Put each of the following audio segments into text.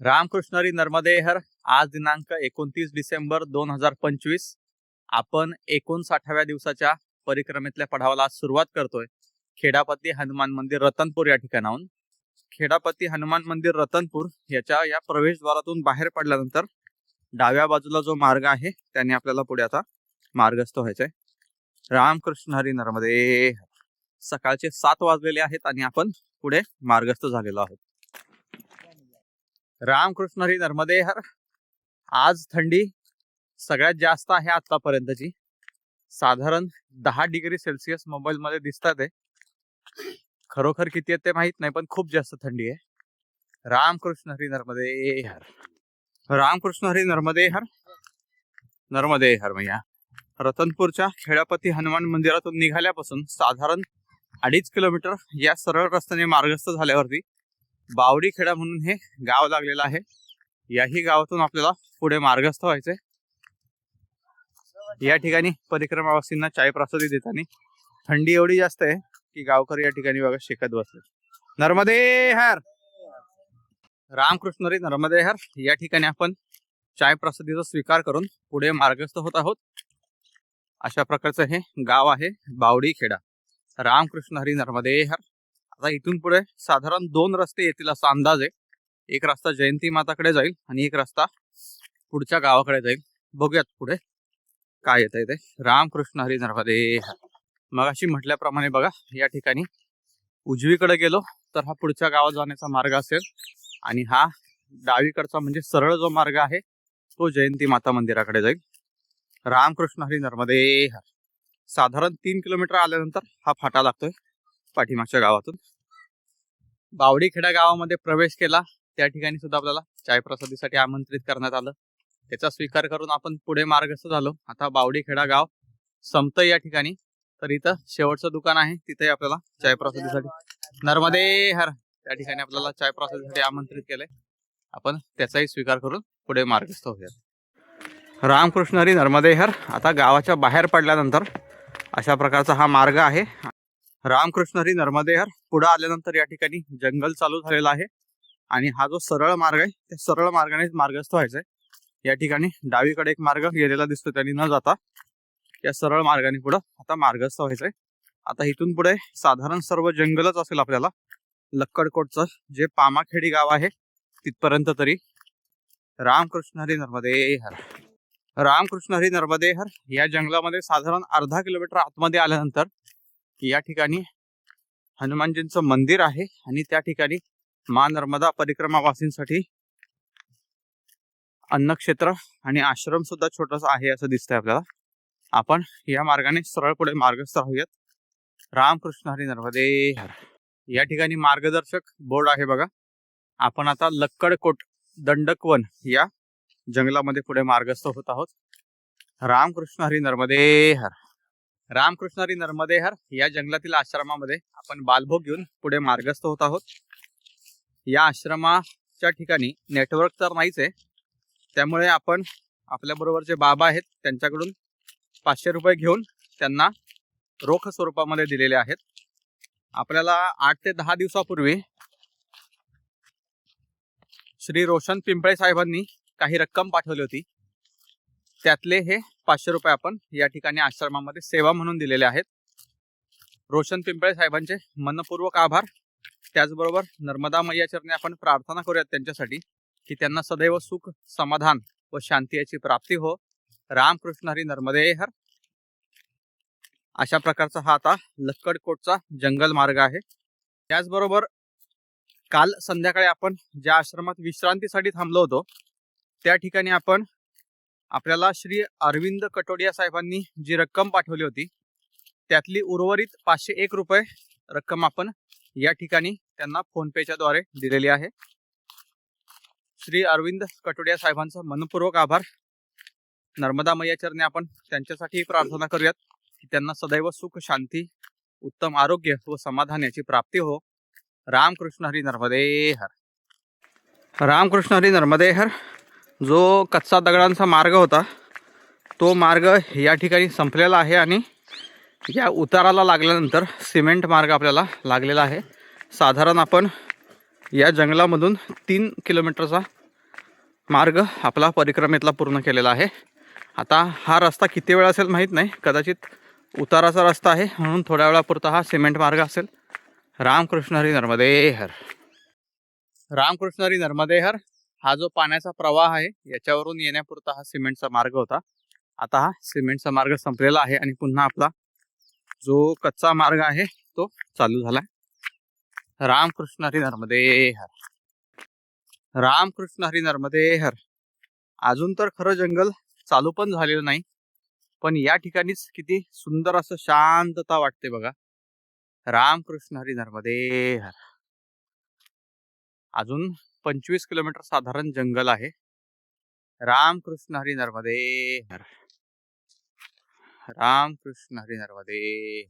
रामकृष्णरी नर्मदेहर आज दिनांक एकोणतीस डिसेंबर दोन हजार पंचवीस. आपण एकोणसाठाव्या दिवसाच्या परिक्रमेतल्या पडावाला सुरुवात करतोय. खेडापती हनुमान मंदिर रतनपूर या ठिकाणाहून. खेडापती हनुमान मंदिर रतनपूर याच्या या प्रवेशद्वारातून बाहेर पडल्यानंतर डाव्या बाजूला जो मार्ग आहे त्याने आपल्याला पुढे आता मार्गस्थ व्हायचाय. रामकृष्ण हरी नर्मदे सकाळचे सात वाजलेले आहेत आणि आपण पुढे मार्गस्थ झालेलो आहोत. रामकृष्ण हरी नर्मदे हर आज थंडी सगळ्यात जास्त आहे आतापर्यंतची. साधारण दहा डिग्री सेल्सिअस मोबाईल मध्ये दिसतात आहे खरोखर किती आहे ते माहीत नाही पण खूप जास्त थंडी आहे. रामकृष्ण हरी नर्मदे हर रामकृष्ण हरी नर्मदे हर नर्मदे हर मैया रतनपूरच्या खेळापती हनुमान मंदिरातून निघाल्यापासून साधारण अडीच किलोमीटर या सरळ रस्त्याने मार्गस्थ झाल्यावरती बावडी खेडा म्हणून हे गाव लागलेलं आहे. याही गावातून आपल्याला पुढे मार्गस्थ व्हायचंय. या ठिकाणी परिक्रमावासींना चाय प्रसादी देताना थंडी एवढी जास्त आहे की गावकरी या ठिकाणी बघा शेकत बसले. नर्मदे हर! रामकृष्ण रे नर्मदे हर! या ठिकाणी आपण चाय प्रसादीचा स्वीकार करून पुढे मार्गस्थ होत आहोत. अशा प्रकारचं हे गाव आहे बावडी खेडा. रामकृष्ण हरी नर्मदे हर! आता इथून पुढे साधारण दोन रस्ते येतील असा अंदाज आहे. एक रस्ता जयंती माताकडे जाईल आणि एक रस्ता पुढच्या गावाकडे जाईल. बघूयात पुढे काय येत आहे ते. रामकृष्ण हरी नर्मदे हर मग अशी म्हटल्याप्रमाणे बघा या ठिकाणी उजवीकडे गेलो तर हा पुढच्या गावात जाण्याचा मार्ग असेल. आणि हा डावीकडचा म्हणजे सरळ जो मार्ग आहे तो जयंती माता मंदिराकडे जाईल. रामकृष्ण हरी नर्मदे साधारण तीन किलोमीटर आल्यानंतर हा फाटा लागतोय. पाठीमागच्या गावातून. बावडीखेडा गावामध्ये प्रवेश केला. त्या ठिकाणी सुद्धा आपल्याला चाय प्रसादीसाठी आमंत्रित करण्यात आलं. त्याचा स्वीकार करून आपण पुढे मार्गस्थ झालो. आता बावडीखेडा गाव संपतं या ठिकाणी. तर इथं शेवटचं दुकान आहे. तिथे आपल्याला चाय प्रसादीसाठी नर्मदे हर त्या ठिकाणी आपल्याला चाय प्रसादीसाठी आमंत्रित केलंय. आपण त्याचाही स्वीकार करून पुढे मार्गस्थ होऊयात. रामकृष्ण हरी नर्मदे हर. आता गावाच्या बाहेर पडल्यानंतर अशा प्रकारचा हा मार्ग आहे. रामकृष्ण हरी नर्मदे हर पुढे आल्यानंतर या ठिकाणी जंगल चालू झालेला आहे. आणि हा जो सरळ मार्ग आहे त्या सरळ मार्गाने मार्गस्थ व्हायचंय. या ठिकाणी डावीकडे एक मार्ग गेलेला दिसतो त्यांनी न जाता. या सरळ मार्गाने पुढं आता मार्गस्थ व्हायचंय. आता इथून पुढे साधारण सर्व जंगलच असेल आपल्याला. लक्कडकोटचं जे पामाखेडी गाव आहे तिथपर्यंत तरी. रामकृष्ण हरी नर्मदे हर रामकृष्ण हरी नर्मदे हर या जंगलामध्ये साधारण अर्धा किलोमीटर आतमध्ये आल्यानंतर या ठिकाणी हनुमानजींचं मंदिर आहे आणि त्या ठिकाणी मा नर्मदा परिक्रमावासींसाठी अन्नक्षेत्र आणि आश्रम सुद्धा छोटासा आहे असं दिसतंय आपल्याला. आपण या मार्गाने सरळ पुढे मार्गस्थ राहूयात. रामकृष्ण हरी नर्मदे हर. या ठिकाणी मार्गदर्शक बोर्ड आहे बघा. आपण आता लक्कडकोट दंडकवन या जंगलामध्ये पुढे मार्गस्थ होत आहोत. रामकृष्ण हरी नर्मदे हर. रामकृष्णारी नर्मदेहर या जंगलातील आश्रमामध्ये आपण बालभोग घेऊन पुढे मार्गस्थ होत आहोत. या आश्रमाच्या ठिकाणी नेटवर्क तर नाहीच आहे. त्यामुळे आपण आपल्याबरोबर जे बाबा आहेत त्यांच्याकडून पाचशे रुपये घेऊन त्यांना रोख स्वरूपामध्ये दिलेले आहेत. आपल्याला आठ ते दहा दिवसापूर्वी श्री रोशन पिंपळे साहेबांनी काही रक्कम पाठवली होती. त्यातले हे पाचशे रुपये आपण या ठिकाणी आश्रमामध्ये सेवा म्हणून दिलेले आहेत. रोशन पिंपळे साहेबांचे मनपूर्वक आभार. त्याचबरोबर नर्मदा मैया चरणी आपण प्रार्थना करूयात त्यांच्यासाठी की त्यांना सदैव सुख समाधान व शांती याची प्राप्ती हो. रामकृष्ण हरी नर्मदे हर. अशा प्रकारचा हा आता लक्कडकोटचा जंगल मार्ग आहे. त्याचबरोबर काल संध्याकाळी आपण ज्या आश्रमात विश्रांतीसाठी थांबलो होतो त्या ठिकाणी आपण आपल्याला श्री अरविंद कटोडिया साहेबांनी जी रक्कम पाठवली होती त्यातली उर्वरित पाचशे एक रुपये रक्कम आपण या ठिकाणी त्यांना फोनपेच्या द्वारे दिलेली आहे. श्री अरविंद कटोडिया साहेबांचा मनपूर्वक आभार. नर्मदा मैयाचरणे आपण त्यांच्यासाठी प्रार्थना करूयात की त्यांना सदैव सुख शांती उत्तम आरोग्य व समाधान याची प्राप्ती हो. रामकृष्ण हरी नर्मदे हर. रामकृष्ण हरी नर्मदे हर. जो कच्चा दगडांचा मार्ग होता तो मार्ग या ठिकाणी संपलेला आहे आणि या उताराला लागल्यानंतर सिमेंट मार्ग आपल्याला लागलेला आहे. साधारण आपण या जंगलामधून तीन किलोमीटरचा मार्ग आपला परिक्रमेतला पूर्ण केलेला आहे. आता हा रस्ता किती वेळ असेल माहीत नाही. कदाचित उताराचा रस्ता आहे म्हणून थोड्या वेळापुरता हा सिमेंट मार्ग असेल. रामकृष्ण हरी नर्मदे हर. रामकृष्ण हरी नर्मदे हर. हा जो पाण्याचा प्रवाह आहे याच्यावरून येण्यापुरता हा सिमेंटचा मार्ग होता. आता हा सिमेंटचा मार्ग संपलेला आहे आणि पुन्हा आपला जो कच्चा मार्ग आहे तो चालू झाला रामकृष्ण हरी नर्मदे हर रामकृष्ण हरी नर्मदे हर अजून तर खरं जंगल चालू पण झालेलं नाही पण या ठिकाणीच किती सुंदर असं शांतता वाटते बघा. रामकृष्ण हरी नर्मदे हर अजून पंचवीस किलोमीटर साधारण जंगल आहे. रामकृष्ण हरी नर्मदे रामकृष्ण हरी नर्मदे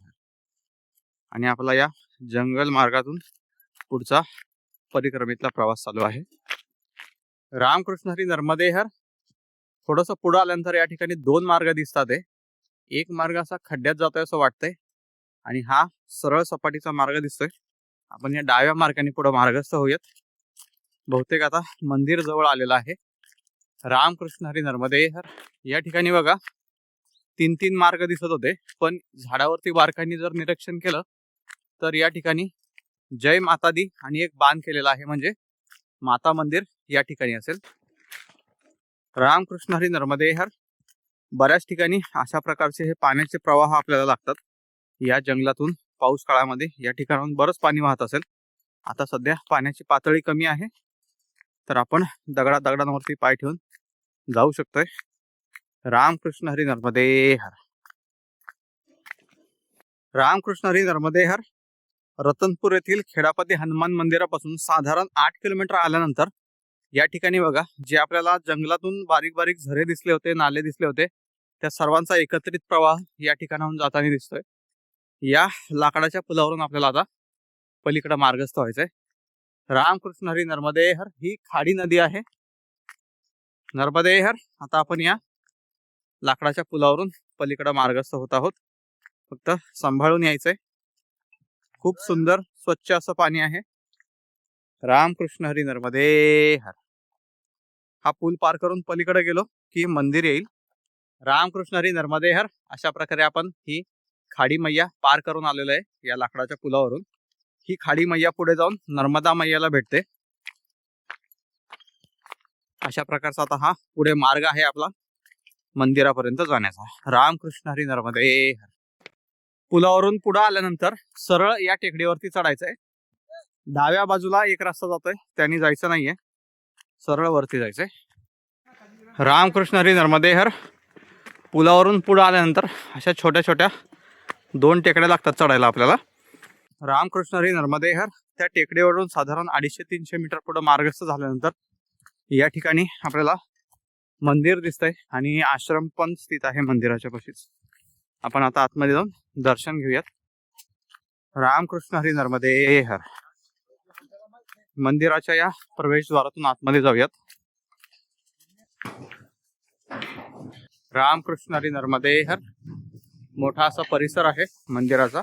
आणि आपला या जंगल मार्गातून पुढचा परिक्रमेतला प्रवास चालू आहे. रामकृष्ण हरी नर्मदे हर थोडस पुढं आल्यानंतर या ठिकाणी दोन मार्ग दिसतात आहे एक मार्ग असा खड्ड्यात जातोय असं वाटतंय. आणि हा सरळ सपाटीचा मार्ग दिसतोय. आपण या डाव्या मार्गाने पुढे मार्गस्थ होऊयात. बहुतेक आता मंदिर जवळ आलेलं आहे. रामकृष्ण हरी नर्मदे हर. या ठिकाणी बघा तीन तीन मार्ग दिसत होते पण झाडावरती बारकांनी जर निरीक्षण केलं तर या ठिकाणी जय माता दी आणि एक बांध केलेला आहे म्हणजे माता मंदिर या ठिकाणी असेल. रामकृष्ण हरी नर्मदे हर. बऱ्याच ठिकाणी अशा प्रकारचे हे पाण्याचे प्रवाह आपल्याला लागतात. या जंगलातून पाऊस काळामध्ये या ठिकाणाहून बरंच पाणी वाहत असेल. आता सध्या पाण्याची पातळी कमी आहे. तर आपण दगडा दगडांवरती पाय ठेवून जाऊ शकतोय. रामकृष्ण हरी नर्मदे हर. रामकृष्ण हरी नर्मदे हर. रतनपूर येथील खेडापती हनुमान मंदिरापासून साधारण आठ किलोमीटर आल्यानंतर या ठिकाणी बघा जे आपल्याला जंगलातून बारीक बारीक झरे दिसले होते नाले दिसले होते त्या सर्वांचा एकत्रित प्रवाह या ठिकाणाहून जाताना दिसतोय. या लाकडाच्या पुलावरून आपल्याला आता पलीकडे मार्गस्थ व्हायचंय. रामकृष्ण हरी नर्मदेहर ही खाडी नदी आहे. नर्मदेहर आता आपण या लाकडाच्या पुलावरून पलीकडे मार्गस्थ होत आहोत. फक्त सांभाळून यायचंय. खूप सुंदर स्वच्छ असं पाणी आहे. रामकृष्ण हरी. नर्मदेहर हा पूल पार करून पलीकडे गेलो की मंदिर येईल. रामकृष्ण हरी नर्मदेहर अशा प्रकारे आपण ही खाडी मैया पार करून आलेलो आहे या लाकडाच्या पुलावरून. ही खाडी मैया पुढे जाऊन नर्मदा मैयाला भेटते. अशा प्रकारचा आता हा पुढे मार्ग आहे आपला मंदिरापर्यंत जाण्याचा. रामकृष्ण हरी नर्मदे पुलावरून पुढे आल्यानंतर सरळ या टेकडीवरती चढायचंय. डाव्या बाजूला एक रस्ता जातोय. त्यांनी जायचं नाहीये. सरळ वरती जायचंय. रामकृष्ण हरी नर्मदे हर. पुलावरून पुढे आल्यानंतर अशा छोट्या छोट्या दोन टेकड्या लागतात चढायला आपल्याला. रामकृष्ण हरी नर्मदे हर त्या टेकडीवरून साधारण अडीचशे तीनशे मीटर पुढे मार्गस्थ झाल्यानंतर या ठिकाणी आपल्याला मंदिर दिसतंय आणि आश्रम पण स्थित आहे मंदिराच्या पाशीच. आपण आता आतमध्ये जाऊन दर्शन घेऊयात. रामकृष्ण हरी नर्मदे हर मंदिराच्या या प्रवेशद्वारातून आतमध्ये जाऊयात. रामकृष्ण हरी नर्मदे हर मोठा असा परिसर आहे मंदिराचा.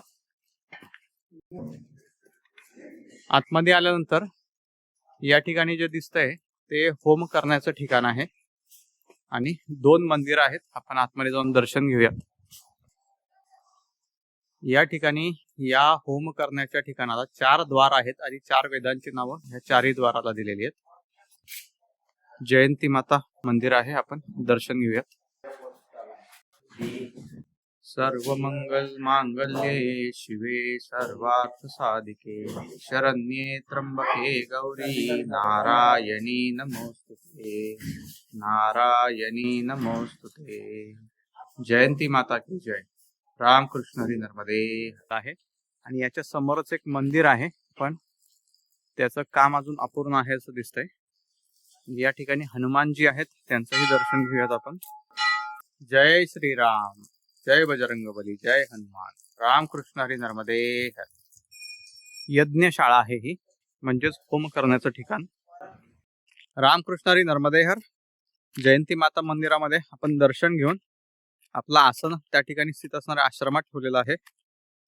आतमध्ये आल्यानंतर या ठिकाणी जे दिसतंय ते होम करण्याचं ठिकाण आहे. आणि दोन मंदिर आहेत. आपण आतमध्ये जाऊन दर्शन घेऊयात या ठिकाणी या होम करण्याच्या ठिकाणाला चार द्वार आहेत. आणि चार वेदांची नावं ह्या चारही द्वाराला दिलेली आहेत. जयंती माता मंदिर आहे. आपण दर्शन घेऊयात सर्व मंगल मांगल्ये शिवे सर्वार्थ साधिके शरण्ये त्र्यंबके गौरी नारायणी नमोस्तुते नारायणी नमोस्तुते जयंती माता की जय। रामकृष्ण हरी नर्मदे आहे. आणि याच्या समोरच एक मंदिर आहे पण त्याचं काम अजून अपूर्ण आहे असं दिसतंय. या ठिकाणी हनुमानजी आहेत त्यांचंही दर्शन घेऊयात आपण. जय श्रीराम. जय बजरंग बली जय हनुमान. रामकृष्ण हरी नर्मदे यज्ञशाळा आहे ही म्हणजेच होम करण्याचं ठिकाण. रामकृष्ण हरी. नर्मदेहर जयंती माता मंदिरामध्ये आपण दर्शन घेऊन आपलं आसन त्या ठिकाणी स्थित असणाऱ्या आश्रमात ठेवलेलं आहे.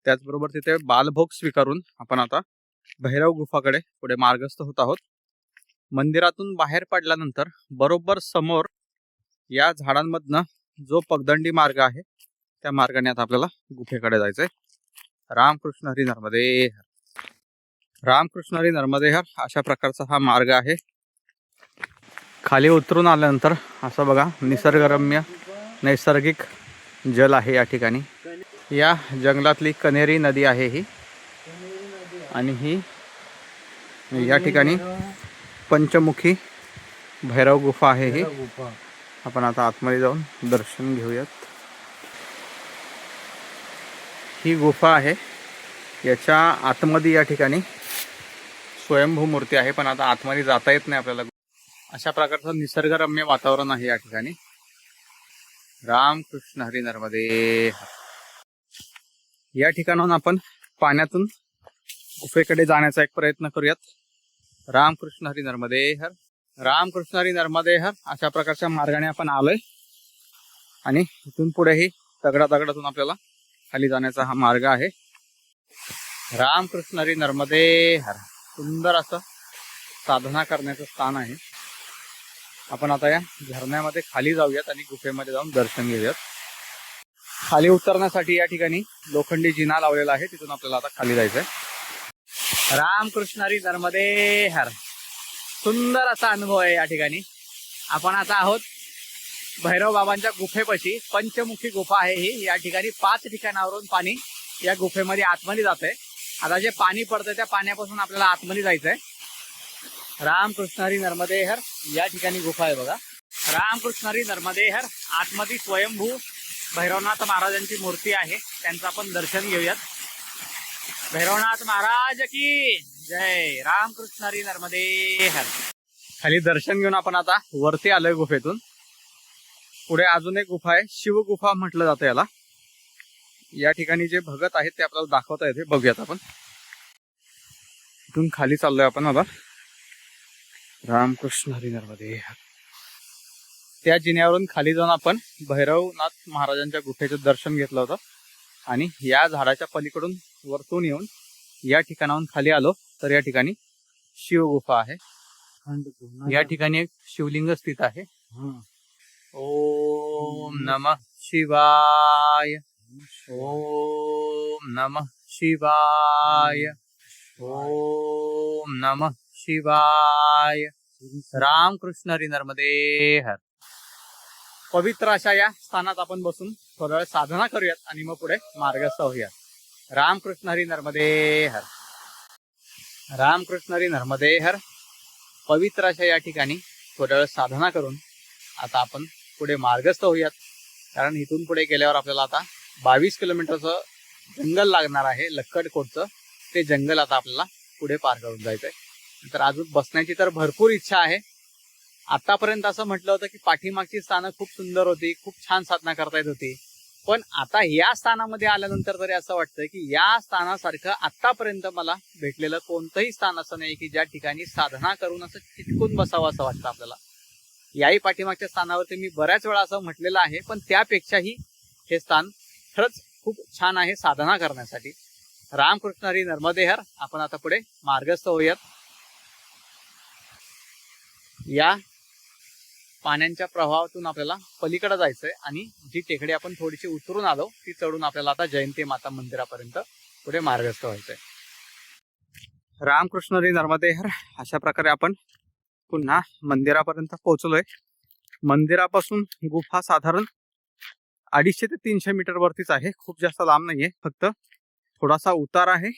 त्याचबरोबर तिथे बालभोग स्वीकारून आपण आता भैरव गुफाकडे पुढे मार्गस्थ होत आहोत. मंदिरातून बाहेर पडल्यानंतर बरोबर समोर या झाडांमधनं जो पगदंडी मार्ग आहे त्या मार्गाने आता आपल्याला गुफेकडे जायचंय. रामकृष्ण हरी नर्मदे रामकृष्ण हरी नर्मदे हर अशा प्रकारचा हा मार्ग आहे. खाली उतरून आल्यानंतर असं बघा निसर्गरम्य नैसर्गिक जल आहे या ठिकाणी. या जंगलातली कनेरी नदी आहे ही. आणि ही या ठिकाणी पंचमुखी भैरव गुफा आहे ही. आपण आता आतमध्ये जाऊन दर्शन घेऊयात. ही गुफा आहे. याच्या आतमध्ये या ठिकाणी स्वयंभू मूर्ती आहे पण आता आतमध्ये जाता येत नाही आपल्याला. अशा प्रकारचं निसर्गरम्य वातावरण आहे या ठिकाणी. रामकृष्ण हरी नर्मदे या ठिकाणाहून आपण पाण्यातून गुफेकडे जाण्याचा एक प्रयत्न करूयात. रामकृष्ण हरी नर्मदे हर. रामकृष्ण हरी नर्मदे हर. अशा प्रकारच्या मार्गाने आपण आलोय. आणि इथून पुढेही दगडा दगडातून आपल्याला खाली जाण्याचा हा मार्ग आहे. रामकृष्ण हरी नर्मदे हर. सुंदर असं साधना करण्याचं स्थान आहे. आपण आता या झरण्यामध्ये खाली जाऊयात आणि गुफेमध्ये जाऊन दर्शन घेऊयात. खाली उतरण्यासाठी या ठिकाणी लोखंडी जिना लावलेला आहे. तिथून आपल्याला आता खाली जायचंय. रामकृष्ण हरी नर्मदे हर. सुंदर असा अनुभव आहे या ठिकाणी. आपण आता आहोत भैरव बाबांच्या गुफेपाशी पंचमुखी गुफा आहे ही. या ठिकाणी पाच ठिकाणावरून पाणी या गुफेमध्ये आतमध्ये जाते आता जे पाणी पडतंय त्या पाण्यापासून आपल्याला आतमध्ये जायचंय. रामकृष्णहरी नर्मदेहर नर्मदे हर या ठिकाणी गुफा आहे बघा. रामकृष्णहरी नर्मदेहर नर्मदे हर आतमध्ये स्वयंभू भैरवनाथ महाराजांची मूर्ती आहे. त्यांचं आपण दर्शन घेऊयात. भैरवनाथ महाराज की जय. रामकृष्णहरी नर्मदेहर. खाली दर्शन घेऊन आपण आता वरती आलोय गुफेतून. पुढे अजून एक गुफा आहे. शिवगुफा म्हटलं जातं याला. या ठिकाणी जे भगत आहेत ते आपल्याला दाखवता येते. बघूयात आपण. इथून खाली चाललोय आपण आता रामकृष्ण हरी नर्मदे हर. त्या जिन्यावरून खाली जाऊन आपण भैरवनाथ महाराजांच्या गुफेचं दर्शन घेतलं होतं. आणि या झाडाच्या पलीकडून वरतून येऊन या ठिकाणाहून खाली आलो तर या ठिकाणी शिवगुफा आहे. या ठिकाणी एक शिवलिंग स्थित आहे. ओम नम शिवाय। ओम नम शिवाय। ओम नम शिवाय। रामकृष्ण हरी नर्मदे हर। पवित्र अशा या स्थानात आपण बसून थोडा वेळ साधना करूयात आणि मग पुढे मार्गस्थ होऊयात. रामकृष्ण हरी नर्मदे हर। रामकृष्ण हरी नर्मदे हर। पवित्र अशा या ठिकाणी थोड्या वेळ साधना करून आता आपण पुढे मार्गस्थ होऊयात. कारण इथून पुढे गेल्यावर आपल्याला आता बावीस किलोमीटरचं जंगल लागणार आहे लक्कडकोटचं. ते जंगल आता आपल्याला पुढे पार करून जायचंय. तर अजून बसण्याची तर भरपूर इच्छा आहे. आतापर्यंत असं म्हटलं होतं की पाठीमागची स्थानं खूप सुंदर होती खूप छान साधना करता येत होती. पण आता या स्थानामध्ये आल्यानंतर तरी असं वाटतं की या स्थानासारखं आतापर्यंत मला भेटलेलं कोणतंही स्थान असं नाही की ज्या ठिकाणी साधना करून असं चिटकून बसावं असं वाटतं आपल्याला. याही पाठीमागच्या स्थानावरती मी बऱ्याच वेळा असं म्हटलेलं आहे पण त्यापेक्षाही हे स्थान खरंच खूप छान आहे साधना करण्यासाठी. रामकृष्ण हरी नर्मदेहर आपण आता पुढे मार्गस्थ होऊयात. या पाण्यांच्या प्रवाहातून आपल्याला पलीकडे जायचंय आणि जी टेकडी आपण थोडीशी उतरून आलो ती चढून आपल्याला आता जयंती माता मंदिरापर्यंत पुढे मार्गस्थ व्हायचंय. रामकृष्ण हरी नर्मदेहर अशा प्रकारे आपण पुन्हा मंदिरापर्यंत पोहोचलोय. मंदिरापासून गुफा साधारण अडीचशे ते तीनशे मीटर वरतीच आहे. खूप जास्त लांब नाहीये. फक्त थोडासा उतार आहे.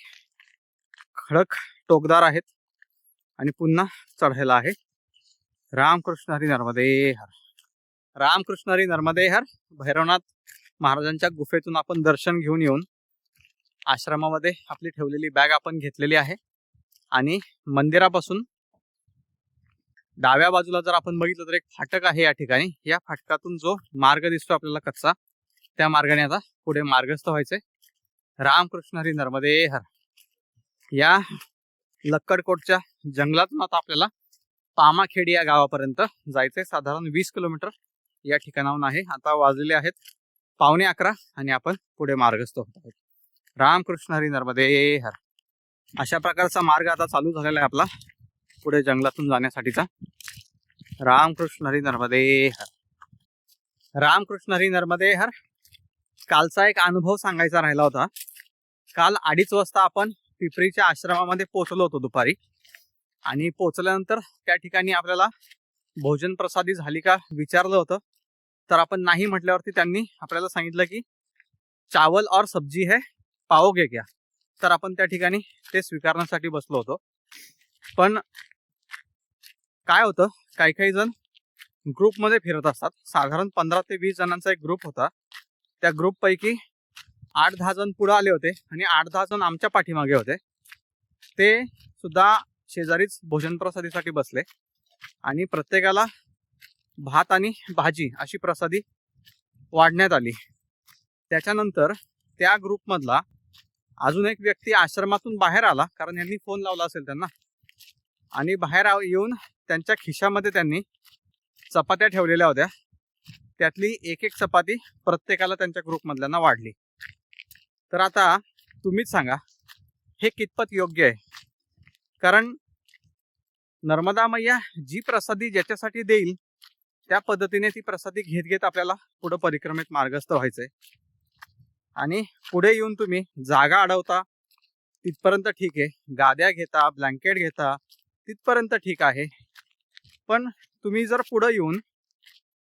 खडक टोकदार आहेत. आणि पुन्हा चढायला आहे. रामकृष्ण हरी नर्मदे हर. रामकृष्ण हरी नर्मदे हर. भैरवनाथ महाराजांच्या गुफेतून आपण दर्शन घेऊन येऊन आश्रमामध्ये आपली ठेवलेली बॅग आपण घेतलेली आहे. आणि मंदिरापासून डाव्या बाजूला जर आपण बघितलं तर एक फाटक आहे या ठिकाणी. या फाटकातून जो मार्ग दिसतो आपल्याला कच्चा त्या मार्गाने आता पुढे मार्गस्थ व्हायचंय. रामकृष्ण हरी नर्मदे हर. या लक्कडकोटच्या जंगलातून आता आपल्याला पामाखेडी या गावापर्यंत जायचंय. साधारण वीस किलोमीटर या ठिकाणाहून आहे. आता वाजलेले आहेत पावणे अकरा आणि आपण पुढे मार्गस्थ होत आहोत. रामकृष्ण हरी नर्मदे हर. अशा प्रकारचा मार्ग आता चालू झालेला आहे आपला. पुढे जंगलातून जाण्यासाठीचा. रामकृष्ण हरी नर्मदे हर. रामकृष्ण हरी नर्मदे हर. कालचा एक अनुभव सांगायचा राहिला होता. काल अडीच वाजता आपण पिपरीच्या आश्रमामध्ये पोचलो होतो दुपारी. आणि पोचल्यानंतर त्या ठिकाणी आपल्याला भोजन प्रसादी झाली का विचारलं होतं. तर आपण नाही म्हटल्यावरती त्यांनी आपल्याला सांगितलं की चावल और सब्जी है पाओगे क्या? तर आपण त्या ठिकाणी ते स्वीकारण्यासाठी बसलो होतो. पण काय होतं काही काही जण ग्रुपमध्ये फिरत असतात. साधारण पंधरा ते वीस जणांचा एक ग्रुप होता. त्या ग्रुपपैकी आठ दहा जण पुढे आले होते आणि आठ दहा जण आमच्या पाठीमागे होते. ते सुद्धा शेजारीच भोजन प्रसादीसाठी बसले आणि प्रत्येकाला भात आणि भाजी अशी प्रसादी वाढण्यात आली. त्याच्यानंतर त्या ग्रुपमधला अजून एक व्यक्ती आश्रमातून बाहेर आला कारण यांनी फोन लावला असेल त्यांना. आणि बाहेर येऊन त्यांच्या खिशामध्ये त्यांनी चपात्या ठेवलेल्या होत्या. त्यातली एक एक चपाती प्रत्येकाला त्यांच्या ग्रुपमधल्यांना वाढली. तर आता तुम्हीच सांगा हे कितपत योग्य आहे? कारण नर्मदा मैया जी प्रसादी ज्याच्यासाठी देईल त्या पद्धतीने ती प्रसादी घेत घेत आपल्याला पुढे परिक्रमेत मार्गस्थ व्हायचंय. आणि पुढे येऊन तुम्ही जागा अडवता तिथपर्यंत ठीक आहे. गाद्या घेता ब्लँकेट घेता तिथपर्यंत ठीक आहे. पण तुम्ही जर पुढं येऊन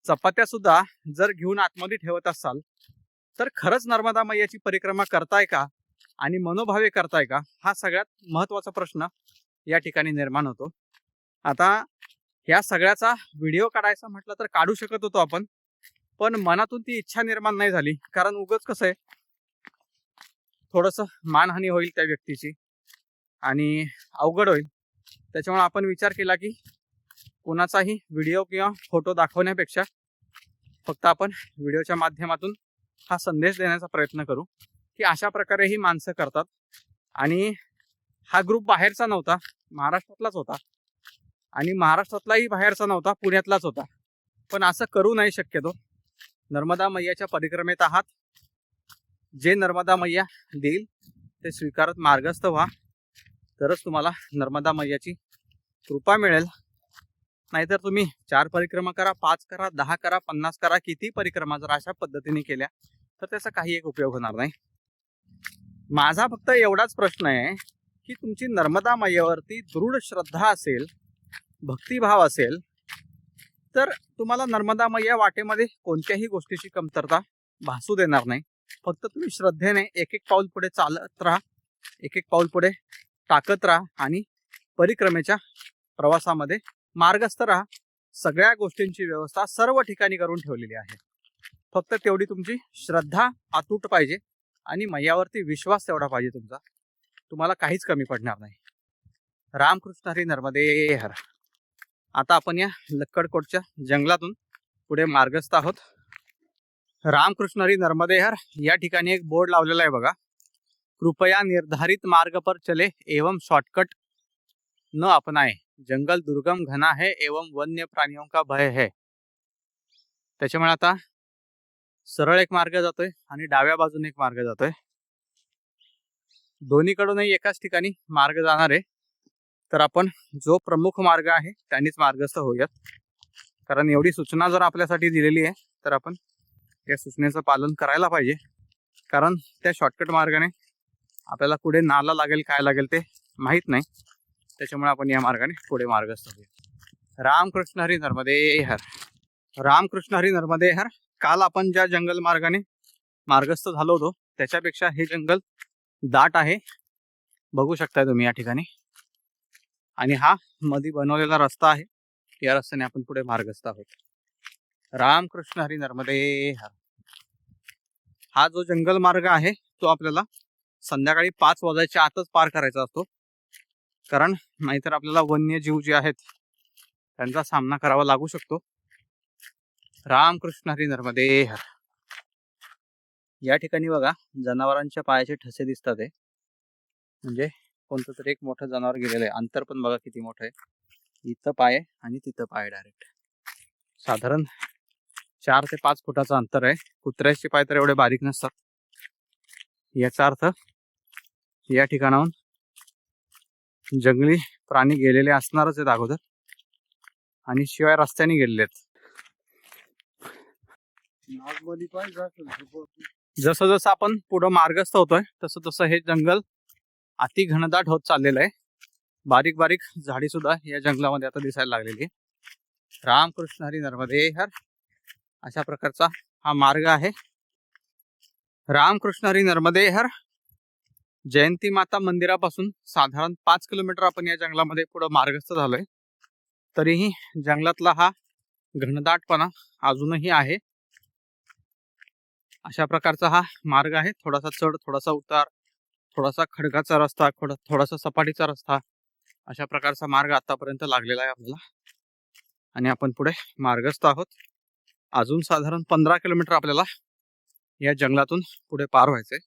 चपात्या सुद्धा जर घेऊन आतमध्ये ठेवत असाल तर खरंच नर्मदा मैयाची परिक्रमा करताय का? आणि मनोभावे करताय का? हा सगळ्यात महत्त्वाचा प्रश्न या ठिकाणी निर्माण होतो. आता या सगळ्याचा व्हिडिओ काढायचा म्हटलं तर काढू शकत होतो आपण पण मनातून ती इच्छा निर्माण नाही झाली. कारण उगच कसं आहे थोडस मानहानी होईल त्या व्यक्तीची आणि अवघड होईल. त्याच्यामुळे आपण विचार केला की कोणाचाही व्हिडिओ किंवा फोटो दाखवण्यापेक्षा फक्त आपण व्हिडिओच्या माध्यमातून हा संदेश देण्याचा प्रयत्न करू की अशा प्रकारे ही माणसं करतात. आणि हा ग्रुप बाहेरचा नव्हता महाराष्ट्रातलाच होता. आणि महाराष्ट्रातलाही बाहेरचा नव्हता पुण्यातलाच होता. पण असं करू नाही शक्यतो. नर्मदा मैयाच्या परिक्रमेत आहात. जे नर्मदा मैया देईल ते स्वीकारत मार्गस्थ व्हा. तरच तुम्हाला नर्मदा मैयाची कृपा मिळेल. नाहीतर तुम्ही चार परिक्रमा करा पाच करा दहा करा पन्नास करा किती परिक्रमा जर अशा पद्धतीने केल्या तर त्याचा काही एक उपयोग होणार नाही. माझा फक्त एवढाच प्रश्न आहे की तुमची नर्मदा मायेवरती दृढ श्रद्धा असेल भक्तिभाव असेल तर तुम्हाला नर्मदा मैया वाटेमध्ये कोणत्याही गोष्टीची कमतरता भासू देणार नाही. फक्त तुम्ही श्रद्धेने एक एक पाऊल पुढे चालत राहा एक एक पाऊल पुढे टाकत राहा आणि परिक्रमेच्या प्रवासामध्ये मार्गस्थ राहा. सगळ्या गोष्टींची व्यवस्था सर्व ठिकाणी करून ठेवलेली आहे. फक्त तेवढी तुमची श्रद्धा अतूट पाहिजे आणि मैयावरती विश्वास तेवढा पाहिजे तुमचा. तुम्हाला काहीच कमी पडणार नाही. रामकृष्ण हरी नर्मदे हर. आता आपण या लक्कडकोटच्या जंगलातून पुढे मार्गस्थ आहोत. रामकृष्ण हरी नर्मदे हर या ठिकाणी एक बोर्ड लावलेला आहे बघा. कृपया निर्धारित मार्ग पर चले एवं शॉर्टकट न अपनाए. जंगल दुर्गम घना है एवं वन्य प्राणियों का भय है। त्याच्यामुळे आता सरळ एक मार्ग जातोय आणि डाव्या बाजूने एक मार्ग जातोय. दोन्हीकडूनही एकाच ठिकाणी मार्ग जाणार आहे. तर आपण जो प्रमुख मार्ग आहे त्यांनीच मार्गस्थ होऊयात. कारण एवढी सूचना जर आपल्यासाठी दिलेली आहे तर आपण त्या सूचनेचं पालन करायला पाहिजे. कारण त्या शॉर्टकट मार्गाने आपल्याला पुढे नाला लागेल काय लागेल ते माहीत नाही. त्याच्यामुळे आपण या मार्गाने पुढे मार्गस्थ असतो. रामकृष्ण हरी नर्मदे हर. रामकृष्ण हरी नर्मदे हर. काल आपण ज्या जंगल मार्गाने मार्गस्थ झालो होतो त्याच्यापेक्षा हे जंगल दाट आहे. बघू शकताय तुम्ही या ठिकाणी. आणि हा मध्ये बनवलेला रस्ता आहे. या रस्त्याने आपण पुढे मार्गस्थ आहोत. रामकृष्ण हरी नर्मदे हर. हा जो जंगल मार्ग आहे तो आपल्याला संध्याकाळी पाच वाजायच्या आतच पार करायचा असतो. कारण नाहीतर आपल्याला वन्यजीव जे आहेत त्यांचा सामना करावा लागू शकतो. रामकृष्ण हरी नर्मदे हर. या ठिकाणी बघा जनावरांच्या पायाचे ठसे दिसतात आहे म्हणजे कोणतं तरी एक मोठं जनावर गेलेलं आहे. अंतर पण बघा किती मोठं आहे. इथं पाय आणि तिथं पाय डायरेक्ट साधारण चार ते पाच फुटाचं अंतर आहे. कुत्र्याचे पाय तर एवढे बारीक नसतात. याचा अर्थ या ठिकाणाहून जंगली प्राणी गेलेले असणारच आहेत अगोदर. आणि शिवाय रस्त्याने गेलेले आहेत. जसं जसं आपण पुढं मार्गस्थ होतोय तसं तसं हे जंगल अति घनदाट होत चाललेलं आहे. बारीक बारीक झाडी सुद्धा या जंगलामध्ये आता दिसायला लागलेली आहे. रामकृष्ण हरी नर्मदे हर. अशा प्रकारचा हा मार्ग आहे. रामकृष्ण हरी नर्मदे हर. जयंती माता मंदिरापासून साधारण पाच किलोमीटर आपण या जंगलामध्ये पुढं मार्गस्थ झालोय. तरीही जंगलातला हा घनदाटपणा अजूनही आहे. अशा प्रकारचा हा मार्ग आहे. थोडासा चढ थोडासा उतार थोडासा खडकाचा रस्ता थोडासा सपाटीचा रस्ता अशा प्रकारचा मार्ग आतापर्यंत लागलेला आहे आपल्याला. आणि आपण पुढे मार्गस्थ आहोत. अजून साधारण पंधरा किलोमीटर आपल्याला या जंगलातून पुढे पार व्हायचंय.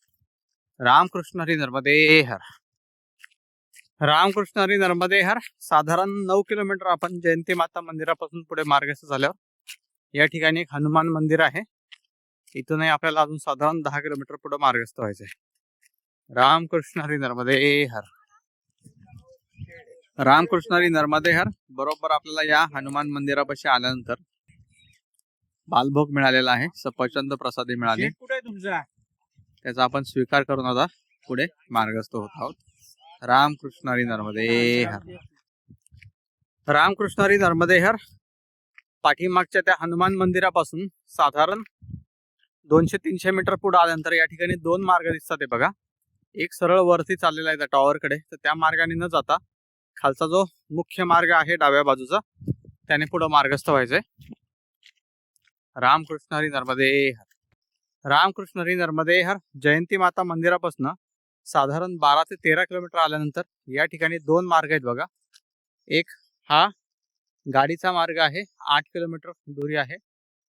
रामकृष्ण हरी नर्मदे हर रामकृष्ण हरी नर्मदे हर साधारण नऊ किलोमीटर आपण जयंती माता मंदिरापासून पुढे मार्गस्थ झाल्यावर या ठिकाणी एक हनुमान मंदिर आहे. इथूनही आपल्याला अजून साधारण दहा किलोमीटर पुढे मार्गस्थ व्हायचंय रामकृष्ण हरी नर्मदे हर रामकृष्ण हरी नर्मदे हर बरोबर आपल्याला या हनुमान मंदिरापाशी आल्यानंतर बालभोग मिळालेला आहे सफरचंद प्रसादी मिळाली. कुठे तुमचा? त्याचा आपण स्वीकार करून आता पुढे मार्गस्थ होत आहोत. रामकृष्णारी नर्मदे हर. नर्मदे हर. पाठीमागच्या त्या हनुमान मंदिरापासून साधारण दोनशे तीनशे मीटर पुढे आल्यानंतर या ठिकाणी दोन मार्ग दिसतात ते बघा. एक सरळ वरती चाललेला आहे त्या टॉवर कडे. तर त्या मार्गाने न जाता खालचा जो मुख्य मार्ग आहे डाव्या बाजूचा त्याने पुढे मार्गस्थ व्हायचंय. रामकृष्ण हरी. नर्मदे रामकृष्ण हरी हर जयंती माता मंदिरापासून साधारण बारा ते तेरा किलोमीटर आल्यानंतर या ठिकाणी दोन मार्ग आहेत बघा. एक हा गाडीचा मार्ग आहे आठ किलोमीटर दूरी आहे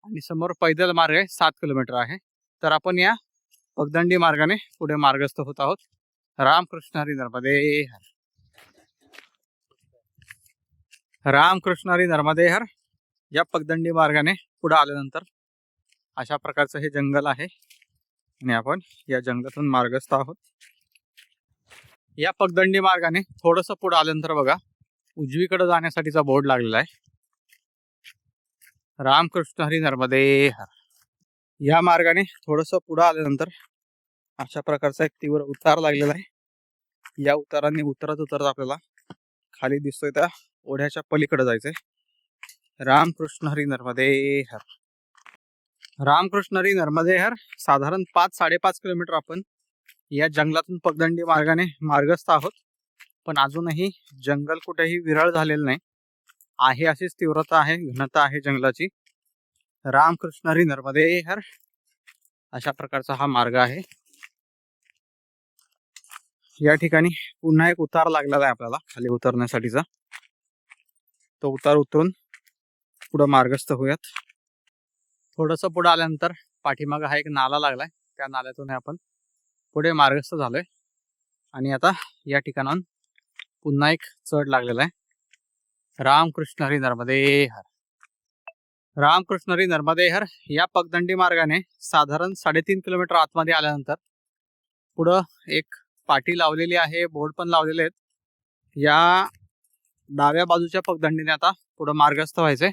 आणि समोर पैदल मार्ग आहे सात किलोमीटर आहे. तर आपण या पगदंडी मार्गाने पुढे मार्गस्थ होत आहोत. रामकृष्ण हरी नर्मदेहर रामकृष्ण हरी नर्मदेहर या पगदंडी मार्गाने पुढे आल्यानंतर अशा प्रकारचं हे जंगल आहे. आणि आपण या जंगलातून मार्गस्थ आहोत. या पगदंडी मार्गाने थोडस पुढे आल्यानंतर बघा उजवीकडे जाण्यासाठीचा बोर्ड लागलेला आहे. रामकृष्ण हरी नर्मदे हर. या मार्गाने थोडस पुढे आल्यानंतर अशा प्रकारचा एक तीव्र उतार लागलेला आहे. या उताराने उतरत उतरत आपल्याला खाली दिसतोय त्या ओढ्याच्या पलीकडे जायचंय. रामकृष्ण हरी नर्मदे हर. रामकृष्णरी नर्मदेहर साधारण पाच साडेपाच किलोमीटर आपण या जंगलातून पगदंडी मार्गाने मार्गस्थ आहोत. पण अजूनही जंगल कुठेही विरळ झालेलं नाही. आहे अशीच तीव्रता आहे घनता आहे जंगलाची. रामकृष्णरी नर्मदेहर अशा प्रकारचा हा मार्ग आहे. या ठिकाणी पुन्हा एक उतार लागलेला आहे आपल्याला खाली उतरण्यासाठीचा. तो उतार उतरून पुढं मार्गस्थ होऊयात. थोडंसं पुढे आल्यानंतर पाठीमागं हा एक नाला लागलाय. त्या नाल्यातून आपण पुढे मार्गस्थ झालोय. आणि आता या ठिकाणाहून पुन्हा एक चढ लागलेला आहे. रामकृष्ण हरी नर्मदे हर. रामकृष्ण हरी नर्मदे हर या पगदंडी मार्गाने साधारण साडेतीन किलोमीटर आतमध्ये आल्यानंतर पुढं एक पाटी लावलेली आहे बोर्ड पण लावलेले आहेत. या डाव्या बाजूच्या पगदंडीने आता पुढं मार्गस्थ व्हायचंय.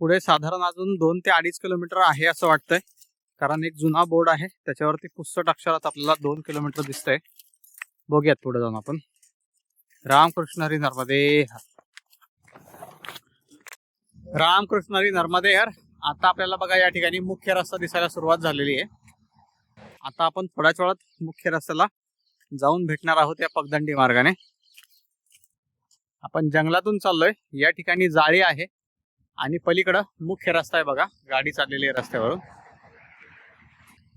पुढे साधारण अजून दोन ते अडीच किलोमीटर आहे असं वाटतंय. कारण एक जुना बोर्ड आहे त्याच्यावरती पुस्तक अक्षरात आपल्याला दोन किलोमीटर दिसतंय. बघूयात पुढे जाऊन आपण. रामकृष्ण हरी नर्मदे रामकृष्ण हरी नर्मदे हर. आता आपल्याला बघा या ठिकाणी मुख्य रस्ता दिसायला सुरुवात झालेली आहे. आता आपण थोड्याच वेळात मुख्य रस्त्याला जाऊन भेटणार आहोत या पगदंडी मार्गाने. आपण जंगलातून चाललोय. या ठिकाणी जाळी आहे. आणि पलीकडं मुख्य रस्ता आहे बघा गाडी चाललेली आहे रस्त्यावरून.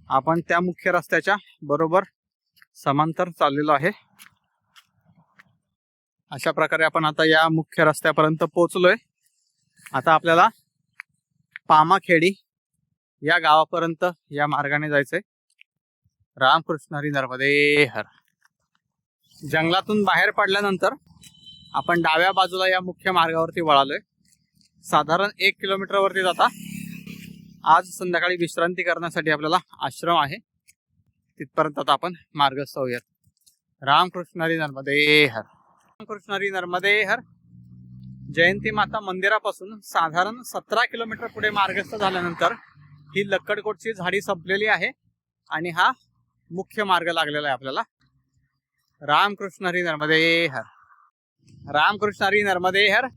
आपण त्या मुख्य रस्त्याच्या बरोबर समांतर चाललेलो आहे. अशा प्रकारे आपण आता या मुख्य रस्त्यापर्यंत पोहोचलोय. आता आपल्याला पामाखेडी या गावापर्यंत या मार्गाने जायचंय. रामकृष्ण हरी नर्मदे हर. जंगलातून बाहेर पडल्यानंतर आपण डाव्या बाजूला या मुख्य मार्गावरती वळालोय. साधारण एक किलोमीटर वरती जाता. आज संध्याकाळी विश्रांती करण्यासाठी आपल्याला आश्रम आहे. तिथपर्यंत आता आपण मार्गस्थ होऊयात. रामकृष्णरी नर्मदे हर. रामकृष्णरी नर्मदे हर. जयंती माता मंदिरापासून साधारण सतरा किलोमीटर पुढे मार्गस्थ झाल्यानंतर ही लक्कडकोटची झाडी संपलेली आहे आणि हा मुख्य मार्ग लागलेला आहे आपल्याला. रामकृष्ण हरी नर्मदे हर. रामकृष्ण हरी नर्मदे हर.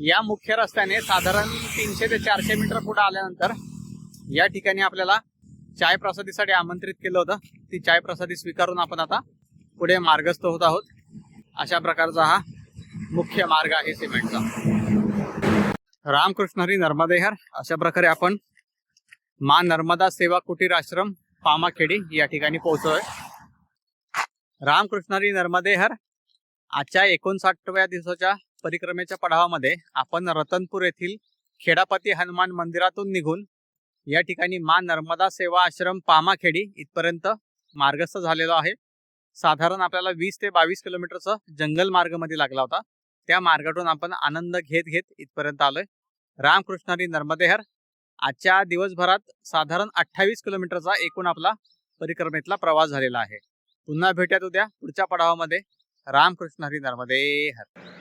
या मुख्य रस्त्याने साधारण तीनशे ते चारशे मीटर पुढे आल्यानंतर या ठिकाणी आपल्याला चाय प्रसादीसाठी आमंत्रित केलं होतं. ती चाय प्रसादी स्वीकारून आपण आता पुढे मार्गस्थ होत आहोत. अशा प्रकारचा हा मुख्य मार्ग आहे सिमेंटचा. रामकृष्ण हरी नर्मदेहर अशा प्रकारे आपण मा नर्मदा सेवा कुटीर आश्रम पामाखेडी या ठिकाणी पोहोचलोय. रामकृष्ण हरी नर्मदेहर आजच्या एकोणसाठव्या दिवसाच्या परिक्रमेच्या पडावामध्ये आपण रतनपूर येथील खेडापती हनुमान मंदिरातून निघून या ठिकाणी मा नर्मदा सेवा आश्रम पामाखेडी इथपर्यंत मार्गस्थ झालेलो आहे. साधारण आपल्याला वीस ते बावीस किलोमीटरचा जंगल मार्गमध्ये लागला होता. त्या मार्गातून आपण आनंद घेत घेत इथपर्यंत आलोय. रामकृष्ण हरी नर्मदेहर आजच्या दिवसभरात साधारण अठ्ठावीस किलोमीटरचा एकूण आपला परिक्रमेतला प्रवास झालेला आहे. पुन्हा भेटत उद्या पुढच्या पडावामध्ये. रामकृष्ण हरी नर्मदेहर.